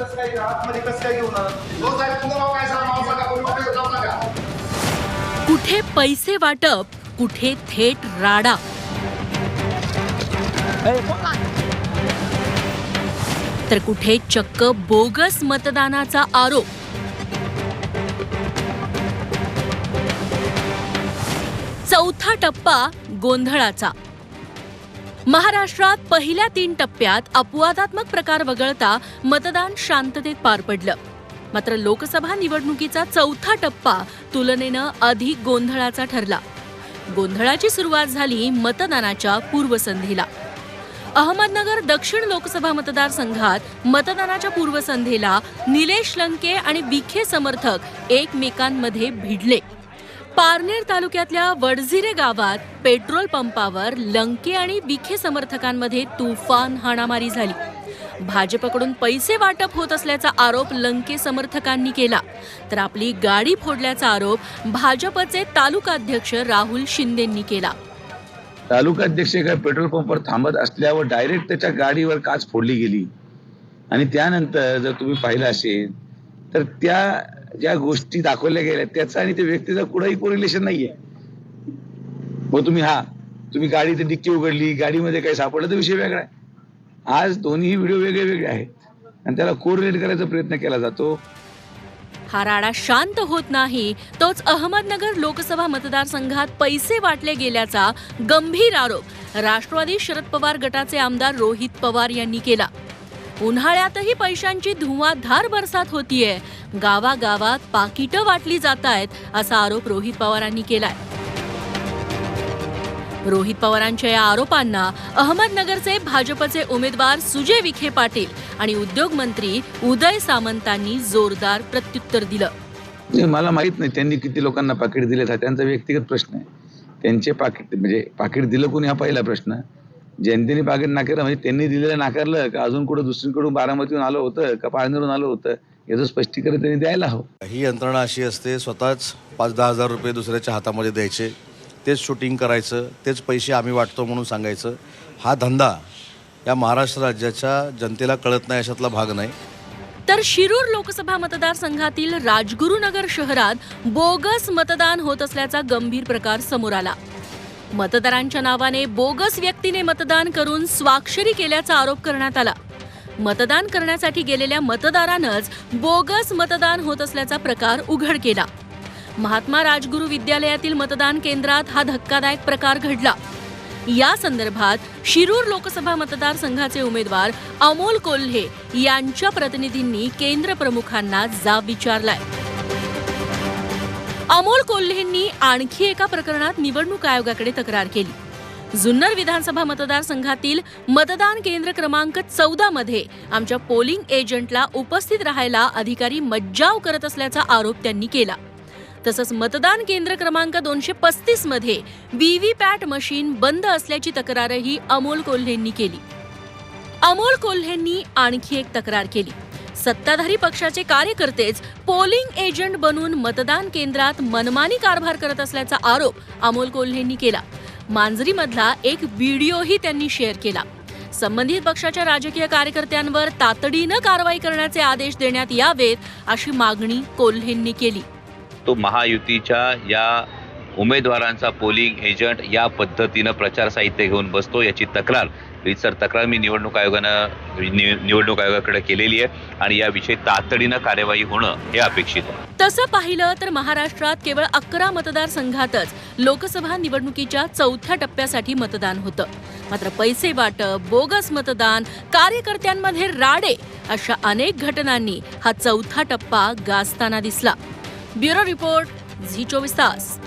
कसं काय आतमध्ये कसं काय घेऊन हो साहेब तुमचं नाव काय सांगा? सांगा कोणी जाऊ नका. कुठे पैसे वाटप कुठे थेट राडा? तर कुठे चक्क बोगस मतदानाचा आरोप? चौथा टप्पा गोंधळाचा. महाराष्ट्रात पहिल्या तीन टप्प्यात अपवादात्मक प्रकार वगळता मतदान शांततेत पार पडलं. मात्र लोकसभा निवडणुकीचा चौथा टप्पा तुलनेनं अधिक गोंधळाचा ठरला. गोंधळाची सुरुवात झाली मतदानाच्या पूर्वसंध्येला. अहमदनगर दक्षिण लोकसभा मतदारसंघात मतदानाच्या पूर्वसंध्येला निलेश लंके आणि विखे समर्थक एकमेकांमध्ये भिडले. पारनेर तालुक्यातल्या वडझिरे गावात पेट्रोल पंपावर लंके आणि विखे समर्थकांमध्ये तुफान हाणामारी झाली. भाजपकडून पैसे वाटप होत असल्याचा आरोप लंके समर्थकांनी केला. तर आपली गाडी फोडल्याचा आरोप भाजपचे तालुकाध्यक्ष राहुल शिंदेंनी केला. तालुकाध्यक्ष काय पेट्रोल पंपवर थांबत असल्यावर डायरेक्ट त्याच्या गाडीवर काच फोडली गेली. आणि त्यानंतर जर तुम्ही पाहिलं असेल तर त्या ज्या गोष्टी दाखवल्या गेल्या त्याचं आणि त्या व्यक्तीचा कुठंही कोरिलेशन नाहीये. मग तुम्ही हा तुम्ही गाडी डिक्की उघडली गाडीमध्ये काही सापडलं तर विषय वेगळा आहे. आज दोन्ही व्हिडिओ वेगळे वेगळे आहेत. आणि त्याला कोरिलेट करायचा प्रयत्न केला जातो. हा राडा शांत होत नाही तोच अहमदनगर लोकसभा मतदारसंघात पैसे वाटले गेल्याचा गंभीर आरोप राष्ट्रवादी शरद पवार गटाचे आमदार रोहित पवार यांनी केला. उन्हाळ्यातही पैशांची धुवाधार बरसात होतीये. गावागावात पाकिटं वाटली जात आहेत असा आरोप रोहित पवारांनी केलाय. रोहित पवारांच्या या आरोपांना अहमदनगरचे भाजपचे उमेदवार सुजय विखे पाटील आणि उद्योग मंत्री उदय सामंतांनी जोरदार प्रत्युत्तर दिलं. मला माहीत नाही त्यांनी किती लोकांना पाकिट दिले त्यांचा व्यक्तिगत प्रश्न आहे. त्यांचे पाकिट म्हणजे पाकिट दिलं कोणी हा पहिला प्रश्न. जनतेने पाकिट नाकारलं म्हणजे त्यांनी दिलेलं नाकारलं का अजून कुठं दुसरीकडून बारामतीहून आलं होतं का पाळनेरून आलं होतं? याचं स्पष्टीकरण त्यांनी द्यायला हवं. ही यंत्रणा अशी असते स्वतःच पाच दहा हजार रुपये दुसऱ्याच्या हातामध्ये द्यायचे. तेच शूटिंग करायचं तेच पैसे आम्ही वाटतो म्हणून सांगायचं. हा धंदा या महाराष्ट्र राज्याच्या जनतेला कळत नाही अशातला भाग नाही. तर शिरूर लोकसभा मतदारसंघातील राजगुरुनगर शहरात बोगस मतदान होत असल्याचा गंभीर प्रकार समोर आला. मतदारांच्या नावाने बोगस व्यक्तीने मतदान करून स्वाक्षरी केल्याचा आरोप करण्यात आला. मतदान करण्यासाठी गेलेल्या मतदारानंच बोगस मतदान होत असल्याचा प्रकार उघड केला. महात्मा राजगुरू विद्यालयातील मतदान केंद्रात हा धक्कादायक प्रकार घडला. या संदर्भात शिरूर लोकसभा मतदारसंघाचे उमेदवार अमोल कोल्हे यांच्या प्रतिनिधींनी केंद्र प्रमुखांना जाब विचारलाय. अमोल कोल्हेंनी आणखी एका प्रकरणात निवडणूक आयोगाकडे तक्रार केली. जुन्नर विधानसभा मतदारसंघातील मतदान केंद्र क्रमांक चौदा मध्ये आमच्या पोलिंग एजंटला उपस्थित राहायला अधिकारी मज्जाव करत असल्याचा आरोप त्यांनी केला. तसंच मतदान केंद्र क्रमांक दोनशे पस्तीसमध्ये व्हीव्हीपॅट मशीन बंद असल्याची तक्रारही अमोल कोल्हेंनी केली. अमोल कोल्हेंनी आणखी एक तक्रार केली. सत्ताधारी पक्षाचे कार्यकर्तेच पोलिंग एजंट बनून मतदान केंद्रात मनमानी कारभार करत असल्याचा आरोप अमोल कोल्हेंनी केला. मांजरीमधला एक व्हिडिओही त्यांनी शेअर केला. संबंधित पक्षाच्या राजकीय कार्यकर्त्यांवर तातडीनं कारवाई करण्याचे आदेश देण्यात यावेत अशी मागणी कोल्हेंनी केली. तो महायुतीच्या या उमेदवारांचा पोलिंग एजंट या पद्धतीनं प्रचार साहित्य घेऊन बसतो याची तक्रार रीतसर तक्रार मी निवडणूक आयोगानं निवडणूक आयोगाकडे केलेली आहे आणि याविषयी तातडीनं कार्यवाही होणं हे अपेक्षित आहे. तसं पाहिलं तर महाराष्ट्रात केवळ अकरा मतदारसंघातच लोकसभा निवडणुकीच्या चौथ्या टप्प्यासाठी मतदान होतं. मात्र पैसे वाटप बोगस मतदान कार्यकर्त्यांमध्ये राडे अशा अनेक घटनांनी हा चौथा टप्पा गाजताना दिसला. ब्युरो रिपोर्ट झी चोवीस तास.